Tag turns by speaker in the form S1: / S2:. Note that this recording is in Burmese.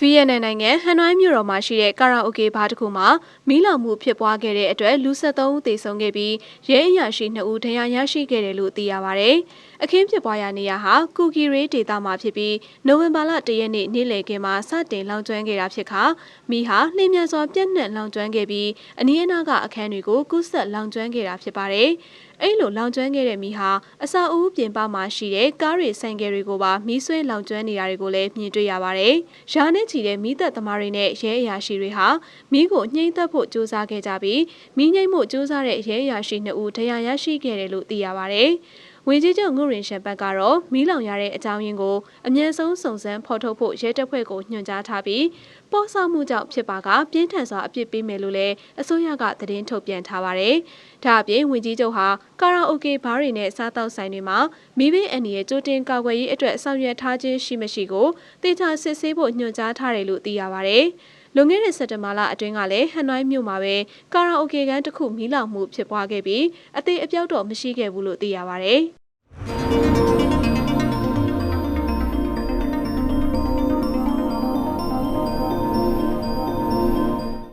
S1: ဗီယက်နမ်နိုင်ငံဟန်နွိုင်းမြို့တော်မှာရှိတဲ့ကာရာအိုကေဘားတစ်ခုမှာမီးလောင်မှုဖြစ်ပွားခဲ့တဲ့အတွက်လူ73ဦးသေဆုံးခဲ့ပြီးရဲအရာရှိ2ဦးဒဏ်ရာရရှိခဲ့တယ်လို့သိရပါဗျ။အခင်းဖြစ်ပွားရာနေရာဟာကူကီရေးဒေသမှာဖြစ်ပြီးနိုဝင်ဘာလ၁ရက်နေ့နေ့လယ်ခင်းမှာစတင်လောင်ကျွမ်းခဲ့တာဖြစ်ခါမီးဟာနှင်းမြန်စွာပြန့်နှံ့လောင်ကျွမ်းခဲ့ပြီးအနီးအနားကအခန်းတွေကိုကူးဆက်လောင်ကျွမ်းခဲ့တာဖြစ်ပါတယ်။အဲ့လိုလောင်ကျွမ်းခဲ့တဲ့မီးဟာအစာအုပ်ပြင်ပမှာရှိတဲ့ကားတွေဆိုင်ကယ်တွေကိုပါမီးဆွဲလောင်ကျွမ်းနေတာတွေကိုလည်းမြင်တွေ့ရပါတယ်။ရာနဲ့ချီတဲ့မီးသက်သမားတွေနဲ့ရဲအရာရှိတွေဟာမီးကိုနှိမ့်သက်ဖို့ကြိုးစားခဲ့ကြပြီးမီးငိမ့်မှုကြိုးစားတဲ့ရဲအရာရှိ2ဦးဒဏ်ရာရရှိခဲ့တယ်လို့သိရပါတယ်။ ဝင်ကြီးချုပ်ငုရင်ရှန်ဘတ်ကတော့မီးလောင်ရတဲ့အကြောင်းရင်းကိုအမြင့်ဆုံးစုံစမ်းဖော်ထုတ်ဖို့ရဲတပ်ဖွဲ့ကိုညွှန်ကြားထားပြီးပေါ့ဆောက်မှုကြောင့်ဖြစ်ပါကပြင်းထန်စွာအပြစ်ပေးမယ်လို့လည်းအစိုးရကသတင်းထုတ်ပြန်ထားပါတယ်။ဒါအပြင်ဝင်ကြီးချုပ်ဟာကာရာအိုကေဘားတွေနဲ့စားတောက်ဆိုင်တွေမှာမီးဘေးအန္တရာယ်ကြိုတင်ကာကွယ်ရေးအတွက်ဆောင်ရွက်ထားခြင်းရှိမရှိကိုတေချာစစ်ဆေးဖို့ညွှန်ကြားထားတယ်လို့သိရပါတယ်။ လွန်ခဲ့တဲ့စက်တဘာလအတွင်းကလည်းဟန်နွိုင်းမြို့မှာပဲကာရာအိုကေကန်တစ်ခုမီးလောင်မှုဖြစ်ပွားခဲ့ပြီးအသေးအပြောက်တော့မရှိခဲ့ဘူးလို့သိရပါဗျ။